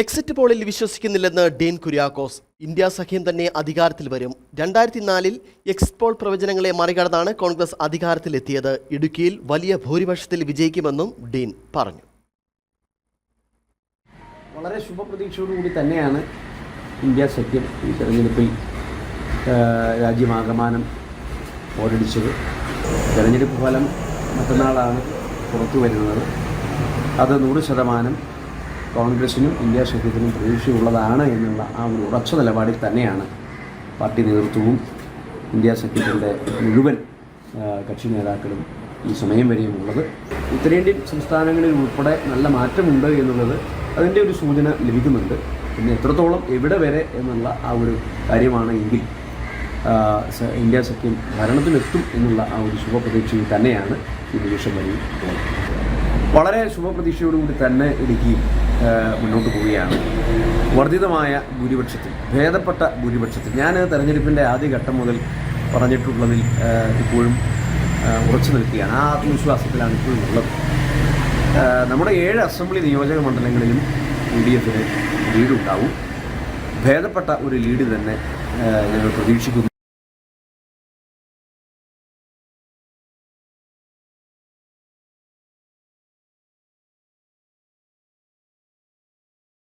Exit പോളിൽ വിശ്വസിക്കുന്നില്ലെന്ന് Dean Kuriakose. India സഖ്യം തന്നെ അധികാരത്തിൽ വരും. രണ്ടായിരത്തി നാലിൽ എക്സിറ്റ് പോൾ പ്രവചനങ്ങളെ മറികടന്നാണ് കോൺഗ്രസ് അധികാരത്തിലെത്തിയത്. ഇടുക്കിയിൽ വലിയ ഭൂരിപക്ഷത്തിൽ വിജയിക്കുമെന്നും ഡീൻ പറഞ്ഞു. വളരെ ശുഭപ്രതീക്ഷയോടുകൂടി തന്നെയാണ് ഇന്ത്യ സഖ്യം ഈ തെരഞ്ഞെടുപ്പിൽ രാജ്യമാകമാനം ഓരടിച്ചത് തെരഞ്ഞെടുപ്പ് ഫലം മറ്റന്നാളാണ് പുറത്തു വരുന്നത് അത് നൂറ് ശതമാനം കോൺഗ്രസിനും ഇന്ത്യ സഖ്യത്തിനും പ്രതീക്ഷയുള്ളതാണ് എന്നുള്ള ആ ഒരു ഉറച്ച നിലപാടിൽ തന്നെയാണ് പാർട്ടി നേതൃത്വവും ഇന്ത്യ സഖ്യത്തിന്റെ മുഴുവൻ കക്ഷി നേതാക്കളും ഈ സമയം വരെയും ഉള്ളത്. ഉത്തരേന്ത്യൻ സംസ്ഥാനങ്ങളിൽ ഉൾപ്പെടെ നല്ല മാറ്റമുണ്ട് എന്നുള്ളത് അതിന്റെ ഒരു സൂചന ലഭിക്കുന്നുണ്ട്. പിന്നെ എത്രത്തോളം എവിടെ വരെ എന്നുള്ള ആ ഒരു കാര്യമാണ് എങ്കിൽ ഇന്ത്യ സഖ്യം ഭരണത്തിലെത്തും എന്നുള്ള ആ ഒരു ശുഭപ്രതീക്ഷയിൽ തന്നെയാണ് ഈ നിമിഷം വരെയും വളരെ ശുഭപ്രതീക്ഷയോടുകൂടി തന്നെ ഇടുക്കി മുന്നോട്ട് പോവുകയാണ്. വർദ്ധിതമായ ഭൂരിപക്ഷത്തിൽ ഭേദപ്പെട്ട ഭൂരിപക്ഷത്തിൽ. ഞാൻ തെരഞ്ഞെടുപ്പിന്റെ ആദ്യഘട്ടം മുതൽ പറഞ്ഞിട്ടുള്ളതിൽ ഇപ്പോഴും ഉറച്ചു നിൽക്കുകയാണ്. ആ ആത്മവിശ്വാസത്തിലാണ് ഇപ്പോഴും ഉള്ളത്. നമ്മുടെ ഏഴ് അസംബ്ലി നിയോജക മണ്ഡലങ്ങളിലും യു ഡി എഫിന് ലീഡുണ്ടാവും. ഭേദപ്പെട്ട ഒരു ലീഡ് തന്നെ ഞങ്ങൾ പ്രതീക്ഷിക്കുന്നു.